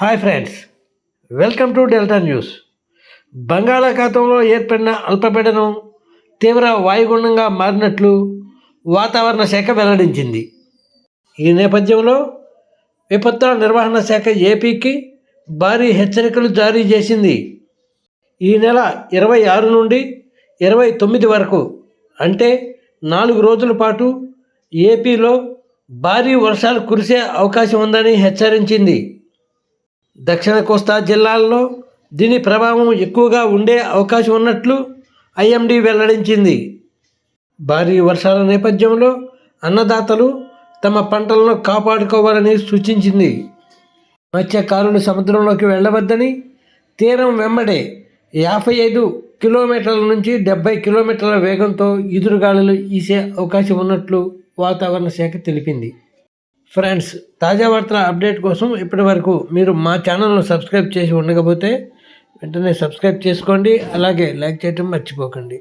Hi friends welcome to Delta news బంగాళాఖాతంలో ఏర్పడిన అల్పపీడనం తీవ్ర వాయుగుండంగా మారినట్లు వాతావరణ శాఖ వెల్లడించింది. ఈ నేపథ్యంలో విపత్తుల నిర్వహణ శాఖ ఏపీకి భారీ హెచ్చరికలు జారీ చేసింది. ఈ నెల ఇరవై ఆరు నుండి ఇరవై తొమ్మిది వరకు అంటే నాలుగు రోజుల పాటు ఏపీలో భారీ వర్షాలు కురిసే అవకాశం ఉందని హెచ్చరించింది. దక్షిణ కోస్తా జిల్లాల్లో దీని ప్రభావం ఎక్కువగా ఉండే అవకాశం ఉన్నట్లు ఐఎండీ వెల్లడించింది. భారీ వర్షాల నేపథ్యంలో అన్నదాతలు తమ పంటలను కాపాడుకోవాలని సూచించింది. మత్స్యకారులు సముద్రంలోకి వెళ్ళవద్దని తీరం వెంబడే యాభై ఐదు కిలోమీటర్ల నుంచి డెబ్బై కిలోమీటర్ల వేగంతో ఈదురుగాలులు ఈసే అవకాశం ఉన్నట్లు వాతావరణ శాఖ తెలిపింది. ఫ్రెండ్స్ తాజా వార్తల అప్డేట్ కోసం ఇప్పటి వరకు మీరు మా ఛానల్ను సబ్స్క్రైబ్ చేసి ఉండకపోతే వెంటనే సబ్స్క్రైబ్ చేసుకోండి అలాగే లైక్ చేయటం మర్చిపోకండి.